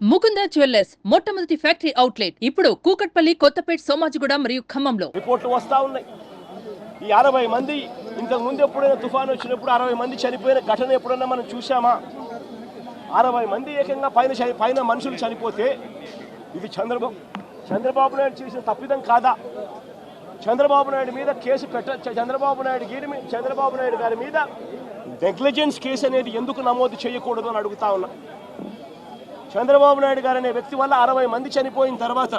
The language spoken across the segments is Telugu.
ముకుంద జ్యువెల్లర్స్ మొట్టమొదటి ఫ్యాక్టరీ అవుట్లెట్. ఇప్పుడు కూకట్పల్లి కొత్తపేట సోమాజిగూడ మరియు ఖమ్మంలో రిపోర్ట్లు వస్తూ ఉన్నాయి. ఈ అరవై మంది ఇంతకు ముందు ఎప్పుడైనా తుఫాను వచ్చినప్పుడు అరవై మంది చనిపోయిన ఘటన ఎప్పుడైనా మనం చూసామా అరవై మంది ఏకంగా పైన పైన మనుషులు చనిపోతే ఇది చంద్రబాబు చంద్రబాబు నాయుడు చేసిన తప్పిదం కాదా? చంద్రబాబు నాయుడు మీద కేసు పెట్ట చ- చంద్రబాబు నాయుడు గారి చంద్రబాబు నాయుడు గారి మీద నెగ్లిజెన్స్ కేసు అనేది ఎందుకు నమోదు చేయకూడదు అని అడుగుతా ఉన్నా. చంద్రబాబు నాయుడు గారు అనే వ్యక్తి వల్ల అరవై మంది చనిపోయిన తర్వాత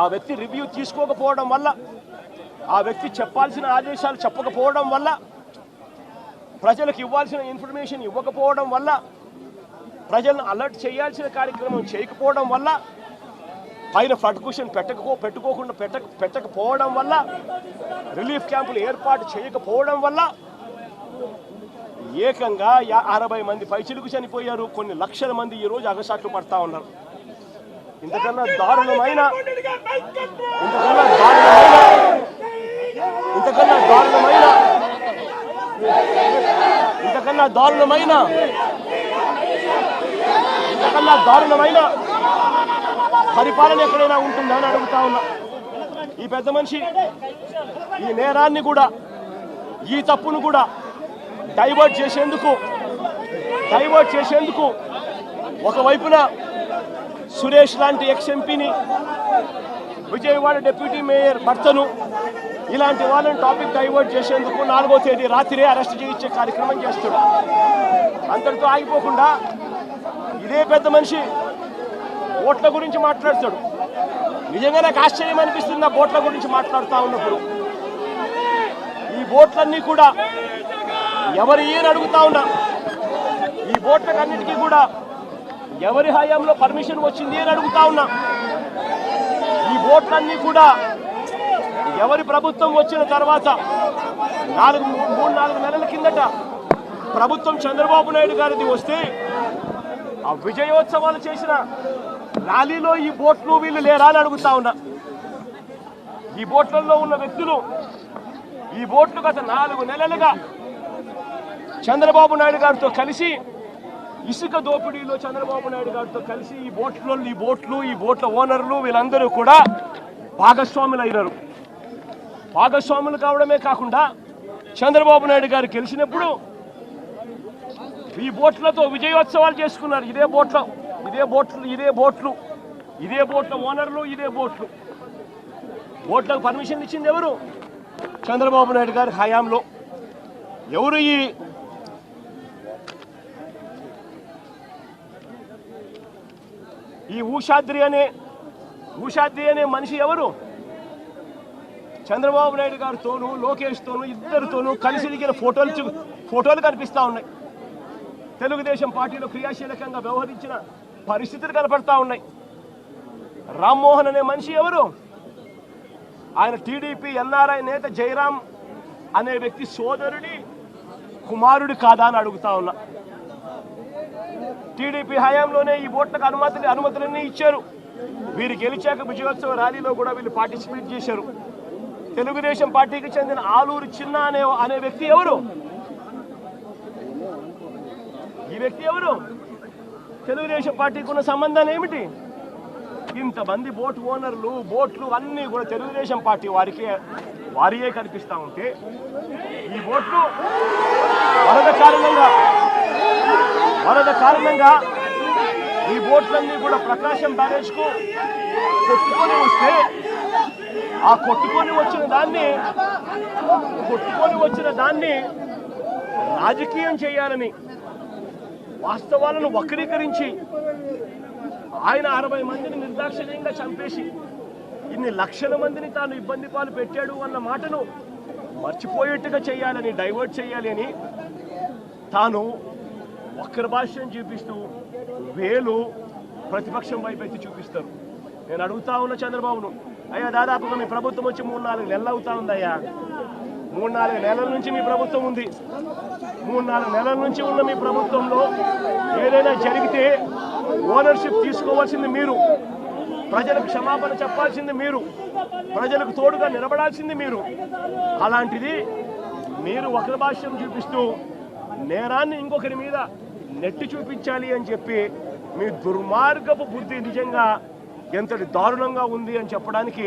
ఆ వ్యక్తి రివ్యూ తీసుకోకపోవడం వల్ల ఆ వ్యక్తి చెప్పాల్సిన ఆదేశాలు చెప్పకపోవడం వల్ల ప్రజలకు ఇవ్వాల్సిన ఇన్ఫర్మేషన్ ఇవ్వకపోవడం వల్ల ప్రజలను అలర్ట్ చేయాల్సిన కార్యక్రమం చేయకపోవడం వల్ల పైన ఫ్లడ్ క్వశ్చన్ పెట్టకపో పెట్టుకోకుండా పెట్టక పెట్టకపోవడం వల్ల రిలీఫ్ క్యాంపులు ఏర్పాటు చేయకపోవడం వల్ల ఏకంగా యా- అరవై మంది పైచిలుకు చనిపోయారు. కొన్ని లక్షల మంది ఈ రోజు అగసాట్లు పడతా ఉన్నారు. ఇంతకన్నా దారుణమైన ఇంతకన్నా దారుణమైన ఇంతకన్నా దారుణమైన ఇంతకన్నా దారుణమైన ఇంతకన్నా దారుణమైన పరిపాలన ఎక్కడైనా ఉంటుందా అని అడుగుతా ఉన్నా. ఈ పెద్ద మనిషి ఈ నేరాన్ని కూడా ఈ తప్పును కూడా డైవర్ట్ చేసేందుకు డైవర్ట్ చేసేందుకు ఒకవైపున సురేష్ లాంటి ఎక్స్ ఎంపీని విజయవాడ డిప్యూటీ మేయర్ భర్తను ఇలాంటి వాళ్ళని టాపిక్ డైవర్ట్ చేసేందుకు నాలుగో తేదీ రాత్రే అరెస్ట్ చేయించే కార్యక్రమం చేస్తాడు అంతటితో ఆగిపోకుండా ఇదే పెద్ద మనిషి ఓట్ల గురించి మాట్లాడతాడు. నిజంగా నాకు ఆశ్చర్యం అనిపిస్తుంది ఆ బోట్ల గురించి మాట్లాడుతూ ఉన్నప్పుడు. ఈ బోట్లన్నీ కూడా ఎవరు ఏం అడుగుతా ఉన్నా ఈ బోట్లకన్నిటికీ కూడా ఎవరి హయాంలో పర్మిషన్ వచ్చింది అని అడుగుతా ఉన్నా. ఈ బోట్లన్నీ కూడా ఎవరి ప్రభుత్వం వచ్చిన తర్వాత నాలుగు మూడు నాలుగు నెలల కిందట ప్రభుత్వం చంద్రబాబు నాయుడు గారిది వస్తే ఆ విజయోత్సవాలు చేసిన ర్యాలీలో ఈ బోట్లు వీళ్ళు లేరా అని అడుగుతా ఉన్నా. ఈ బోట్లలో ఉన్న వ్యక్తులు ఈ బోట్లు గత నాలుగు నెలలుగా చంద్రబాబు నాయుడు గారితో కలిసి ఇసుక దోపిడీలో చంద్రబాబు నాయుడు గారితో కలిసి ఈ బోట్లో ఈ బోట్లు ఈ బోట్ల ఓనర్లు వీళ్ళందరూ కూడా భాగస్వాములు అయినారు. భాగస్వాములు కావడమే కాకుండా చంద్రబాబు నాయుడు గారు గెలిచినప్పుడు ఈ బోట్లతో విజయోత్సవాలు చేసుకున్నారు. ఇదే బోట్ల ఇదే బోట్లు ఇదే బోట్లు ఇదే బోట్ల ఓనర్లు ఇదే బోట్లు. బోట్లకు పర్మిషన్ ఇచ్చింది ఎవరు? చంద్రబాబు నాయుడు గారి హయాంలో. ఎవరు ఈ ఈ ఊషాద్రి అనే ఊషాద్రి అనే మనిషి ఎవరు? చంద్రబాబు నాయుడు గారితోనూ లోకేష్తోనూ ఇద్దరితోనూ కలిసి దిగిన ఫోటోలు ఫోటోలు కనిపిస్తా ఉన్నాయి. తెలుగుదేశం పార్టీలో క్రియాశీలకంగా వ్యవహరించిన పరిస్థితులు కనపడతా ఉన్నాయి. రామ్మోహన్ అనే మనిషి ఎవరు? ఆయన టీడీపీ ఎన్ఆర్ఐ నేత జయరాం అనే వ్యక్తి సోదరుడి కుమారుడు కాదా అని అడుగుతా ఉన్నా. టీడీపీ హయాంలోనే ఈ ఓట్లకు అనుమతులు అనుమతులన్నీ ఇచ్చారు. వీరు గెలిచాక విజయోత్సవ ర్యాలీలో కూడా వీళ్ళు పార్టిసిపేట్ చేశారు. తెలుగుదేశం పార్టీకి చెందిన ఆలూరు చిన్న అనే అనే వ్యక్తి ఎవరు? ఈ వ్యక్తి ఎవరు? తెలుగుదేశం పార్టీకి ఉన్న సంబంధాలు ఏమిటి? ఇంతమంది బోట్ ఓనర్లు బోట్లు అన్నీ కూడా తెలుగుదేశం పార్టీ వారికే వారియే కనిపిస్తా ఉంటే ఈ బోట్లు వరద కారణంగా వరద కారణంగా ఈ బోట్లన్నీ కూడా ప్రకాశం బ్యారేజ్కు కొట్టుకొని వస్తే ఆ కొట్టుకొని వచ్చిన దాన్ని కొట్టుకొని వచ్చిన దాన్ని రాజకీయం చేయాలని వాస్తవాలను వక్రీకరించి ఆయన అరవై మందిని నిర్దాక్షిణ్యంగా చంపేసి ఇన్ని లక్షల మందిని తాను ఇబ్బంది పాలు పెట్టాడు అన్న మాటను మర్చిపోయేట్టుగా చేయాలని డైవర్ట్ చేయాలి అని తాను వక్ర భాష్యం చూపిస్తూ వేలు ప్రతిపక్షం వైపు ఎత్తి చూపిస్తారు. నేను అడుగుతా ఉన్న చంద్రబాబును అయ్యా దాదాపుగా మీ ప్రభుత్వం వచ్చి మూడు నాలుగు నెలలు అవుతా ఉందయ్యా. మూడు నాలుగు నెలల నుంచి మీ ప్రభుత్వం ఉంది. మూడు నాలుగు నెలల నుంచి ఉన్న మీ ప్రభుత్వంలో ఏదైనా జరిగితే ఓనర్షిప్ తీసుకోవాల్సింది మీరు. ప్రజలకు క్షమాపణ చెప్పాల్సింది మీరు. ప్రజలకు తోడుగా నిలబడాల్సింది మీరు. అలాంటిది మీరు వక్ర భాష్యం చూపిస్తూ నేరాన్ని ఇంకొకరి మీద నెట్టి చూపించాలి అని చెప్పి మీ దుర్మార్గపు బుద్ధి నిజంగా ఎంతటి దారుణంగా ఉంది అని చెప్పడానికి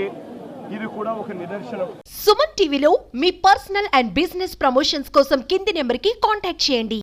ఇది కూడా ఒక నిదర్శనం. సుమన్ టీవీలో మీ పర్సనల్ అండ్ బిజినెస్ ప్రమోషన్స్ కోసం కింది నెంబర్కి కాంటాక్ట్ చేయండి.